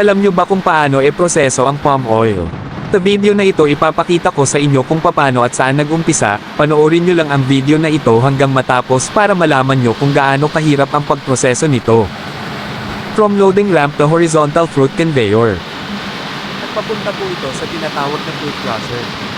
Alam nyo ba kung paano e-proseso ang palm oil? Sa video na ito ipapakita ko sa inyo kung paano at saan nag-umpisa, panoorin nyo lang ang video na ito hanggang matapos para malaman nyo kung gaano kahirap ang pagproseso nito. From loading ramp to horizontal fruit conveyor. At papunta po ito sa tinatawag na fruit crusher.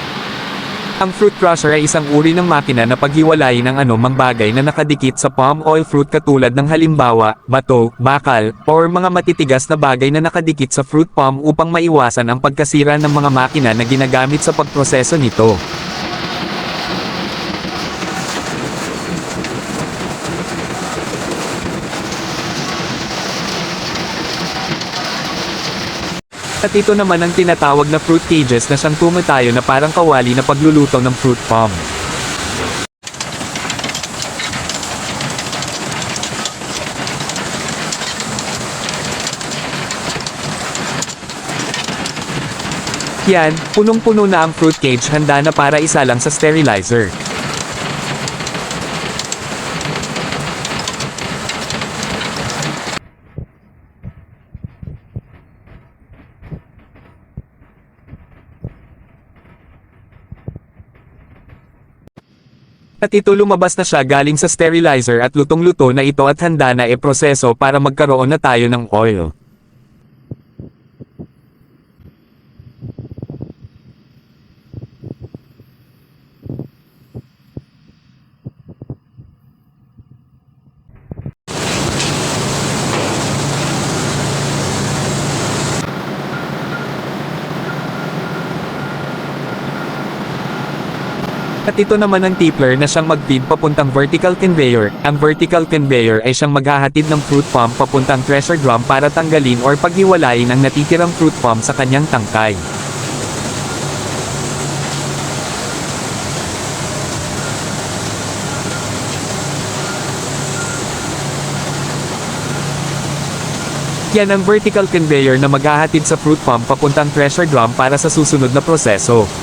Ang fruit crusher ay isang uri ng makina na paghiwalayin ang anumang bagay na nakadikit sa palm oil fruit katulad ng halimbawa, bato, bakal, or mga matitigas na bagay na nakadikit sa fruit palm upang maiwasan ang pagkasira ng mga makina na ginagamit sa pagproseso nito. At ito naman ang tinatawag na fruit cages na siyang tumatayo na parang kawali na pagluluto ng fruit palm. Yan, punong-puno na ang fruit cage handa na para isa lang sa sterilizer. At ito lumabas na siya galing sa sterilizer at lutong-luto na ito at handa na e-proseso para magkaroon na tayo ng oil. At ito naman ang tipler na siyang mag-feed papuntang vertical conveyor. Ang vertical conveyor ay siyang maghahatid ng fruit palm papuntang treasure drum para tanggalin or paghiwalayin ang natitirang fruit palm sa kanyang tangkay. Yan ang vertical conveyor na maghahatid sa fruit palm papuntang treasure drum para sa susunod na proseso.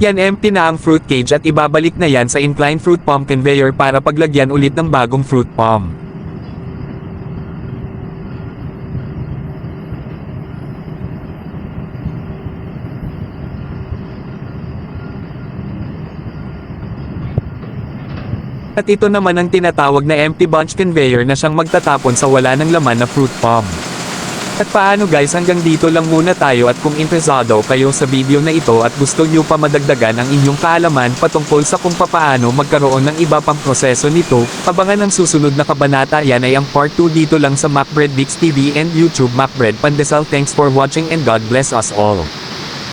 Yan empty na ang fruit cage at ibabalik na yan sa inclined fruit palm conveyor para paglagyan ulit ng bagong fruit palm. At ito naman ang tinatawag na empty bunch conveyor na siyang magtatapon sa wala ng laman na fruit palm. At paano guys hanggang dito lang muna tayo at kung interesado kayo sa video na ito at gusto nyo pa madagdagan ang inyong kaalaman patungkol sa kung papaano magkaroon ng iba pang proseso nito, abangan ang susunod na kabanata yan ay ang part 2 dito lang sa Macbread Bix TV and YouTube Macbread Pandesal thanks for watching and God bless us all.